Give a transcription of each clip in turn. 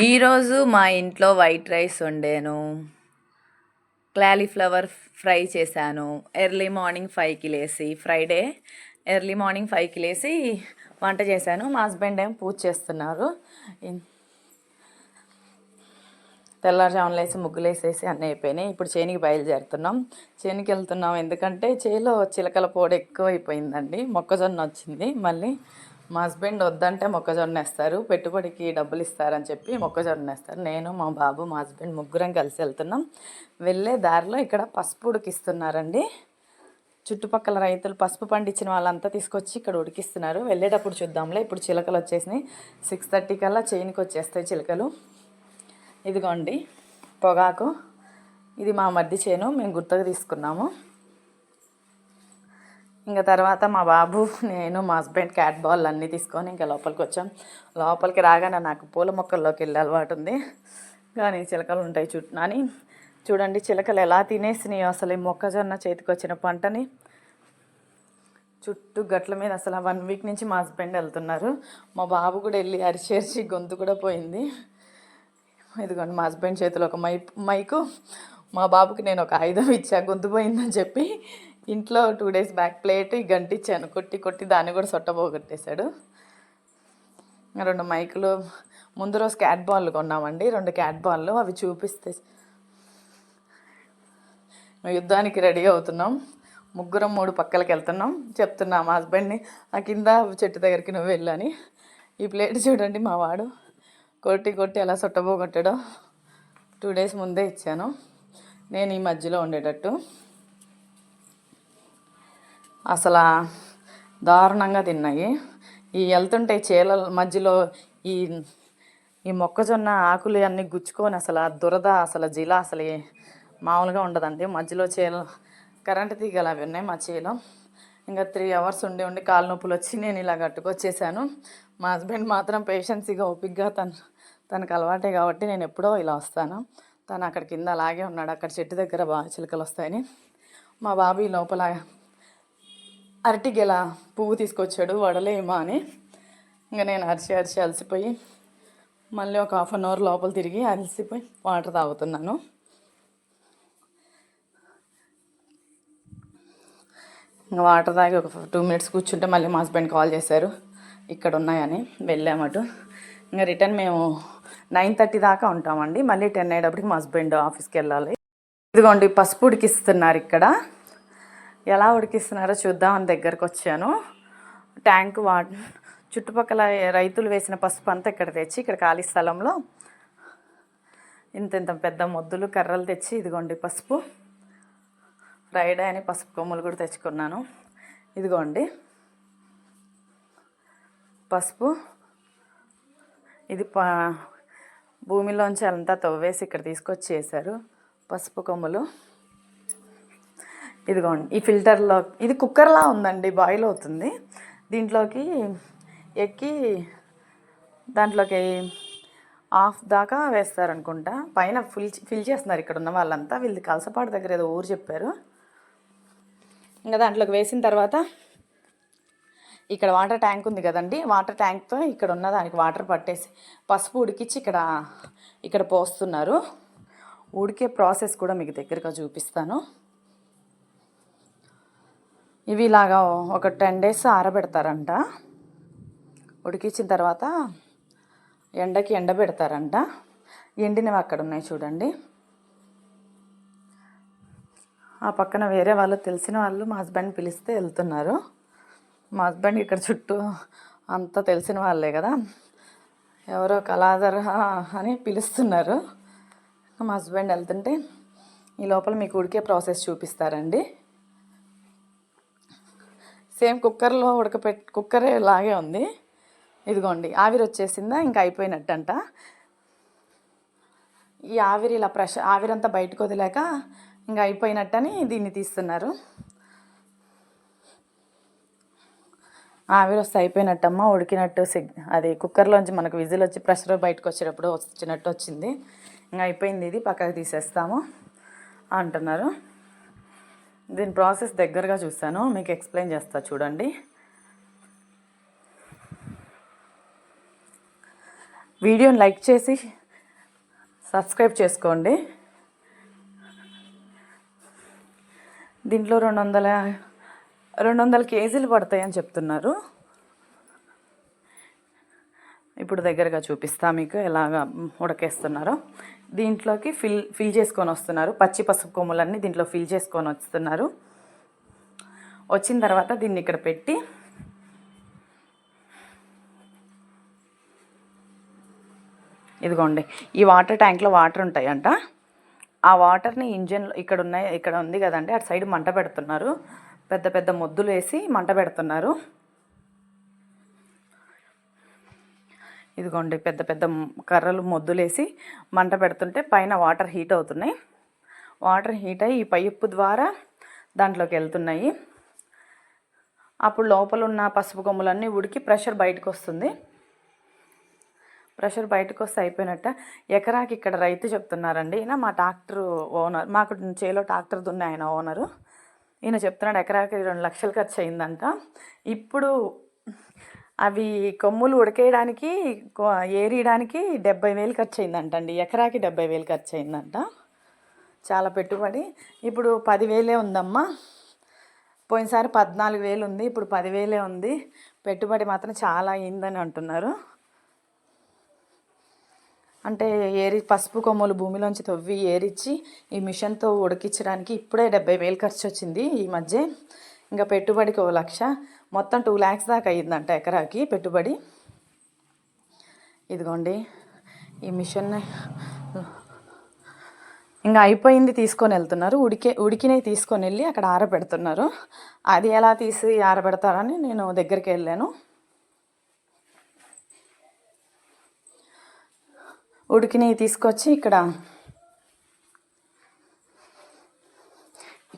ఈరోజు మా ఇంట్లో వైట్ రైస్ వండాను. క్లాలీఫ్లవర్ ఫ్రై చేశాను. ఎర్లీ మార్నింగ్ ఫైవ్కి లేసి ఫ్రైడే ఎర్లీ మార్నింగ్ ఫైవ్కి లేసి వంట చేశాను. మా హస్బెండ్ ఏం పూజ చేస్తున్నారు. ఇన్- తెల్లారుజామున లేసి ముగ్గులు వేసేసి అన్నీ అయిపోయినాయి. ఇప్పుడు చేనికి బయలుదేరుతున్నాం. చేనికి వెళ్తున్నాం ఎందుకంటే చేలో చిలకల పొడి ఎక్కువ అయిపోయిందండి మొక్కజొన్న వచ్చింది. మళ్ళీ మా హస్బెండ్ వద్దంటే మొక్కజొన్న వేస్తారు పెట్టుబడికి డబ్బులు ఇస్తారని చెప్పి మొక్కజొన్న వేస్తారు. నేను మా బాబు మా హస్బెండ్ ముగ్గురం కలిసి వెళ్తున్నాం. వెళ్ళే దారిలో ఇక్కడ పసుపు ఉడికిస్తున్నారండి. చుట్టుపక్కల రైతులు పసుపు పండించిన వాళ్ళంతా తీసుకొచ్చి ఇక్కడ ఉడికిస్తున్నారు. వెళ్ళేటప్పుడు చూద్దాంలే ఇప్పుడు చిలకలు వచ్చేసినాయి. సిక్స్ థర్టీ కల్లా చైన్కి వచ్చేస్తాయి చిలకలు. ఇదిగోండి పొగాకు. ఇది మా మధ్య చేను మేము గుర్తుగా తీసుకున్నాము. ఇంకా తర్వాత మా బాబు నేను మా హస్బెండ్ క్యాట్ బాల్ అన్నీ తీసుకొని ఇంకా లోపలికి వచ్చాం. లోపలికి రాగానే నాకు పూల మొక్కల్లోకి వెళ్ళే అలవాటు ఉంది. కానీ చిలకలు ఉంటాయి చుట్టూ అని చూడండి చిలకలు ఎలా తినేసినాయో అసలు ఈ మొక్కజొన్న చేతికి వచ్చిన పంటని. చుట్టూ గట్ల మీద అసలు వన్ వీక్ నుంచి మా హస్బెండ్ వెళ్తున్నారు. మా బాబు కూడా వెళ్ళి అరిచేర్చి గొంతు కూడా పోయింది. ఇదిగోండి మా హస్బెండ్ చేతిలో ఒక మై మైకు. మా బాబుకి నేను ఒక ఆయుధం ఇచ్చా గొంతు పోయిందని చెప్పి. ఇంట్లో టూ డేస్ బ్యాక్ ప్లేట్ ఈ కొట్టి కొట్టి దాన్ని కూడా సొట్టబోగొట్టేశాడు రెండు మైకులు ముందు రోజు క్యాట్ బాల్ కొన్నామండి. రెండు క్యాట్ బాల్లు అవి చూపిస్తే యుద్ధానికి రెడీ అవుతున్నాం. ముగ్గురం మూడు పక్కలకి వెళ్తున్నాం. చెప్తున్నా మా హస్బెండ్ని ఆ కింద చెట్టు దగ్గరికి నువ్వు వెళ్ళని ఈ ప్లేట్ చూడండి మా వాడు. కొట్టి కొట్టి ఎలా సొట్టబోగొట్టాడో టూ డేస్ ముందే ఇచ్చాను. నేను ఈ మధ్యలో ఉండేటట్టు. అసలు దారుణంగా తిన్నాయి. ఈ వెళ్తుంటే చీల మధ్యలో ఈ ఈ మొక్కజొన్న ఆకులు అన్నీ గుచ్చుకొని అసలు ఆ దురద అసలు జిల అసలు మామూలుగా ఉండదండి. మధ్యలో చీల కరెంటు తీగలు అవి ఉన్నాయి మా చేలో. ఇంకా త్రీ అవర్స్ ఉండి ఉండి కాలు నొప్పులు వచ్చి నేను ఇలా కట్టుకొచ్చేసాను. మా హస్బెండ్ మాత్రం పేషెన్సీగా ఓపిక్గా తను తనకు అలవాటే కాబట్టి నేను ఎప్పుడో ఇలా వస్తాను. తను అక్కడ కింద అలాగే ఉన్నాడు. అక్కడ చెట్టు దగ్గర బాగా చిలుకలు వస్తాయని. మా బాబు ఈ లోపల అరటిగెల పువ్వు తీసుకొచ్చాడు వడలేమా అని. ఇంకా నేను అరిచి అరిచి అలసిపోయి మళ్ళీ ఒక హాఫ్ అన్ అవర్ లోపల తిరిగి అలసిపోయి వాటర్ తాగుతున్నాను. ఇంకా వాటర్ తాగి ఒక టూ మినిట్స్ కూర్చుంటే మళ్ళీ మా హస్బెండ్ కాల్ చేశారు. ఇక్కడ ఉన్నాయని వెళ్ళామటు ఇంకా రిటర్న్ మేము నైన్ థర్టీ దాకా ఉంటామండి. మళ్ళీ టెన్ అయ్యేటప్పటికి మా హస్బెండ్ ఆఫీస్కి వెళ్ళాలి. ఇదిగోండి పసుపు ఉడికిస్తున్నారు ఇక్కడ. ఎలా ఉడికిస్తున్నారో చూద్దామని దగ్గరకు వచ్చాను. ట్యాంక్ వా చుట్టుపక్కల రైతులు వేసిన పసుపు అంతా ఇక్కడ తెచ్చి ఇక్కడ ఖాళీ స్థలంలో ఇంత ఇంత పెద్ద మొద్దులు కర్రలు తెచ్చి ఇదిగోండి పసుపు. ఫ్రైడే అని పసుపు కొమ్ములు కూడా తెచ్చుకున్నాను. ఇదిగోండి. పసుపు. ఇది ప భూమిలోంచి అంతా తవ్వేసి ఇక్కడ తీసుకొచ్చి వేశారు పసుపు కొమ్ములు. ఇదిగోండి ఈ ఫిల్టర్లో ఇది కుక్కర్లా ఉందండి బాయిల్ అవుతుంది. దీంట్లోకి ఎక్కి దాంట్లోకి హాఫ్ దాకా వేస్తారనుకుంటా. పైన ఫిల్ ఫిల్ చేస్తున్నారు ఇక్కడ ఉన్న వాళ్ళంతా. వీళ్ళది కలసపాడు దగ్గర ఏదో ఊరు చెప్పారు. ఇంకా దాంట్లోకి వేసిన తర్వాత ఇక్కడ వాటర్ ట్యాంక్ ఉంది కదండి. వాటర్ ట్యాంక్తో ఇక్కడ ఉన్న దానికి వాటర్ పట్టేసి పసుపు ఉడికించి ఇక్కడ ఇక్కడ పోస్తున్నారు. ఉడికే ప్రాసెస్ కూడా మీకు దగ్గరగా చూపిస్తాను. ఇవి ఇలాగా ఒక టెన్ డేస్ ఆరబెడతారంట. ఉడికించిన తర్వాత ఎండకి ఎండబెడతారంట ఎండినవి అక్కడ ఉన్నాయి చూడండి. ఆ పక్కన వేరే వాళ్ళు తెలిసిన వాళ్ళు మా హస్బెండ్ పిలిస్తే వెళ్తున్నారు. మా హస్బెండ్ ఇక్కడ చుట్టూ అంతా తెలిసిన వాళ్ళే కదా. ఎవరో కళాధర అని పిలుస్తున్నారు. మా హస్బెండ్ వెళ్తుంటే ఈ లోపల మీకు ఉడికే ప్రాసెస్ చూపిస్తారండి. సేమ్ కుక్కర్లో ఉడకపెట్ కుక్కరే లాగే ఉంది. ఇదిగోండి ఆవిరి వచ్చేసిందా? ఇంకా అయిపోయినట్టంట. ఈ ఆవిరి ఇలా ప్రెష ఆవిరంతా బయటకు వదిలేక ఇంకా అయిపోయినట్టని దీన్ని తీస్తున్నారు. ఆవిరి వస్తే అయిపోయినట్టమ్మా ఉడికినట్టు సిగ్ అది కుక్కర్లోంచి మనకు విజిల్ వచ్చి ప్రెషర్ బయటకు వచ్చేటప్పుడు వచ్చినట్టు వచ్చింది. ఇంకా అయిపోయింది ఇది పక్కకు తీసేస్తాము అంటున్నారు. దీని ప్రాసెస్ దగ్గరగా చూస్తాను. మీకు ఎక్స్ప్లెయిన్ చేస్తా చూడండి. వీడియోని లైక్ చేసి సబ్స్క్రైబ్ చేసుకోండి. దీంట్లో రెండు వందల రెండు వందల కేజీలు పడతాయని చెప్తున్నారు. ఇప్పుడు దగ్గరగా చూపిస్తా మీకు ఎలాగ ఉడకేస్తున్నారో. దీంట్లోకి ఫిల్ ఫిల్ చేసుకొని వస్తున్నారు. పచ్చి పసుపు కొమ్ములన్నీ దీంట్లో ఫిల్ చేసుకొని వస్తున్నారు. వచ్చిన తర్వాత దీన్ని ఇక్కడ పెట్టి ఇదిగోండి ఈ వాటర్ ట్యాంక్లో వాటర్ ఉంటాయంట. ఆ వాటర్ని ఇంజన్లో ఇక్కడ ఉన్నాయి ఇక్కడ ఉంది కదండి అటు సైడ్ మంట పెడుతున్నారు. పెద్ద పెద్ద మొద్దులు వేసి మంట పెడుతున్నారు. ఇదిగోండి పెద్ద పెద్ద కర్రలు మొద్దులేసి మంట పెడుతుంటే పైన వాటర్ హీట్ అవుతున్నాయి. వాటర్ హీట్ అయ్యి ఈ పైపు ద్వారా దాంట్లోకి వెళ్తున్నాయి. అప్పుడు లోపల ఉన్న పసుపు కొమ్ములన్నీ ఉడికి ప్రెషర్ బయటకు వస్తుంది ప్రెషర్ బయటకు వస్తే అయిపోయినట్ట. ఎకరాకి ఇక్కడ రైతు చెప్తున్నారండి. ఈయన మా ట్రాక్టర్ ఓనర్ మాకు చేలో ట్రాక్టర్ దున్న ఆయన ఓనరు. ఈయన చెప్తున్నాడు ఎకరాకి రెండు లక్షలు ఖర్చు అయిందంట ఇప్పుడు అవి కొమ్ములు ఉడకేయడానికి ఏరియడానికి డెబ్బై వేలు ఖర్చు అయిందంటండి ఎకరాకి డెబ్బై వేలు ఖర్చు అయిందంట చాలా పెట్టుబడి. ఇప్పుడు పదివేలే ఉందమ్మా. పోయినసారి పద్నాలుగు వేలు ఉంది ఇప్పుడు పదివేలే ఉంది. పెట్టుబడి మాత్రం చాలా అయిందని అంటున్నారు. అంటే ఏరి పసుపు కొమ్మలు భూమిలోంచి తవ్వి ఏరిచ్చి ఈ మిషన్తో ఉడికించడానికి ఇప్పుడే డెబ్బై వేలు ఖర్చు వచ్చింది ఈ మధ్య. ఇంకా పెట్టుబడికి ఓ లక్ష. మొత్తం టూ ల్యాక్స్ దాకా అయ్యిందంట ఎకరాకి పెట్టుబడి. ఇదిగోండి ఈ మిషన్ ఇంకా అయిపోయింది తీసుకొని వెళ్తున్నారు. ఉడికే ఉడికినవి తీసుకొని వెళ్ళి అక్కడ ఆరబెడుతున్నారు. అది ఎలా తీసి ఆరబెడతారని నేను దగ్గరికి వెళ్ళాను. ఉడికినవి తీసుకొచ్చి ఇక్కడ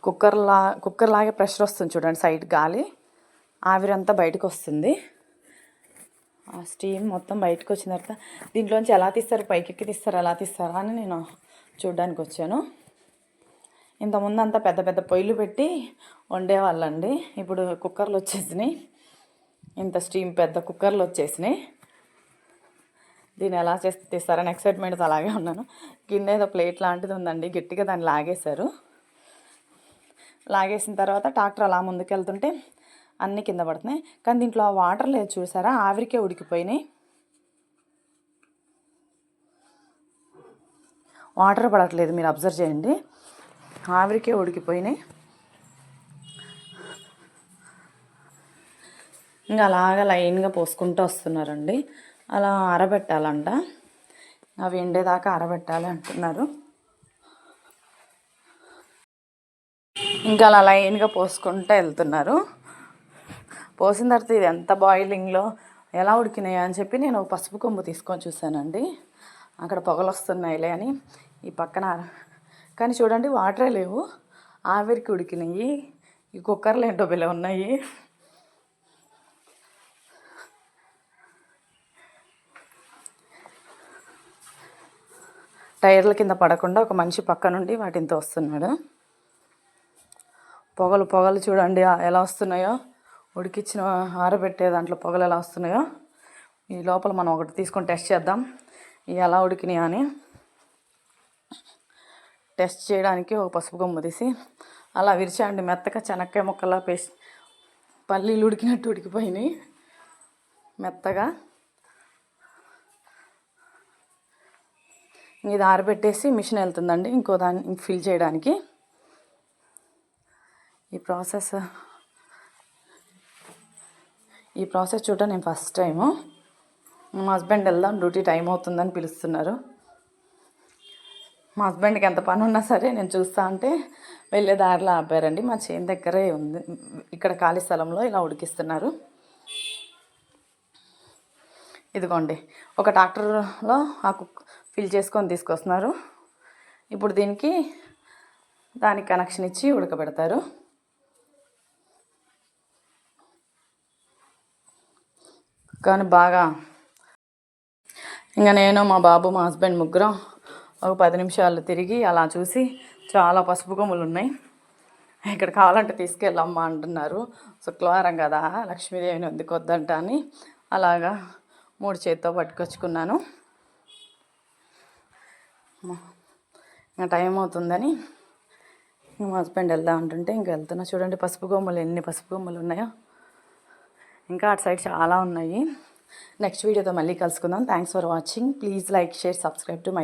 కుక్కర్లా కుక్కర్ లాగే ప్రెషర్ వస్తుంది చూడండి సైడ్ గాలి. ఆవిరంతా బయటకు వస్తుంది. ఆ స్టీమ్ మొత్తం బయటకు వచ్చిన తర్వాత దీంట్లోంచి ఎలా తీస్తారు పైకెక్కి తీస్తారు ఎలా తీస్తారా అని నేను చూడడానికి వచ్చాను. ఇంతకుముందు అంతా పెద్ద పెద్ద పొయ్యిలు పెట్టి వండేవాళ్ళండి. ఇప్పుడు కుక్కర్లు వచ్చేసినాయి. ఇంత స్టీమ్ పెద్ద కుక్కర్లు వచ్చేసినాయి. దీన్ని ఎలా చేస్తే తీస్తారని ఎక్సైట్మెంట్తో అలాగే ఉన్నాను. కింద ఏదో ప్లేట్ లాంటిది ఉందండి. గట్టిగా దాన్ని లాగేశారు. లాగేసిన తర్వాత ట్రాక్టర్ అలా ముందుకెళ్తుంటే అన్నీ కింద పడుతున్నాయి. కానీ దీంట్లో ఆ వాటర్ లేదు చూసారా? ఆవిరికే ఉడికిపోయినాయి. వాటర్ పడట్లేదు మీరు అబ్జర్వ్ చేయండి. ఆవిరికే ఉడికిపోయినాయి. ఇంకా అలాగా లైన్గా పోసుకుంటూ వస్తున్నారండి. అలా ఆరబెట్టాలంట అవి ఎండేదాకా ఆరబెట్టాలి అంటున్నారు. ఇంకా అలా లైన్గా పోసుకుంటూ వెళ్తున్నారు. పోసిన తర్వాత ఇది ఎంత బాయిలింగ్లో ఎలా ఉడికినాయి అని చెప్పి నేను పసుపు కొమ్ము తీసుకొని చూశానండి. అక్కడ పొగలు వస్తున్నాయిలే అని ఈ పక్కన కానీ చూడండి వాటరే లేవు. ఆవిరికి ఉడికినాయి. ఈ కుక్కర్లు ఏంటో బిల్ల ఉన్నాయి. టైర్ల కింద పడకుండా ఒక మనిషి పక్క నుండి వాటితో వస్తున్నాడు. పొగలు పొగలు చూడండి ఎలా వస్తున్నాయో. ఉడికిచ్చిన ఆరబెట్టే దాంట్లో పొగలు ఎలా వస్తున్నాయో. ఈ లోపల మనం ఒకటి తీసుకొని టెస్ట్ చేద్దాం. ఎలా ఉడికినాయి అని. టెస్ట్ చేయడానికి ఒక పసుపు కొమ్ము తీసి అలా విరిచాండి మెత్తగా చెనక్కాయ ముక్కలా పేస్ట్. పల్లీలు ఉడికినట్టు ఉడికిపోయినాయి. మెత్తగా. ఇది ఆరబెట్టేసి మిషన్ వెళ్తుందండి. ఇంకో దాన్ని ఫిల్ చేయడానికి. ప్రాసెస్. ఈ ప్రాసెస్ చూడటం నేను ఫస్ట్ టైము. మా హస్బెండ్ వెళ్దాం డ్యూటీ టైం అవుతుందని పిలుస్తున్నారు. మా హస్బెండ్కి ఎంత పని ఉన్నా సరే నేను చూస్తా అంటే వెళ్ళే దారిలో ఆపారండి. మా చేను దగ్గరే ఉంది. ఇక్కడ ఖాళీ స్థలంలో ఇలా ఉడికిస్తున్నారు. ఇదిగోండి. ఒక ట్రాక్టర్లో ఆ కుక్ ఫిల్ చేసుకొని తీసుకొస్తున్నారు. ఇప్పుడు దీనికి దానికి కనెక్షన్ ఇచ్చి ఉడకబెడతారు. కానీ బాగా. ఇంకా నేను మా బాబు మా హస్బెండ్ ముగ్గురం ఒక పది నిమిషాలు తిరిగి అలా చూసి చాలా పసుపు కొమ్ములు ఉన్నాయి. ఇక్కడ కావాలంటే తీసుకెళ్ళమ్మా అంటున్నారు. శుక్రవారం కదా లక్ష్మీదేవిని వద్దుకొద్దంట అని అలాగా మూడు చేతితో పట్టుకొచ్చుకున్నాను. ఇంకా టైం అవుతుందని మా హస్బెండ్ వెళ్దాం అంటుంటే ఇంకా వెళ్తున్నా. చూడండి పసుపు కొమ్మలు ఎన్ని పసుపు కొమ్మలు ఉన్నాయో. ఇంకా అటు సైడ్ చాలా ఉన్నాయి. నెక్స్ట్ వీడియోతో మళ్ళీ కలుసుకుందాం. Thanks for watching please like share subscribe to my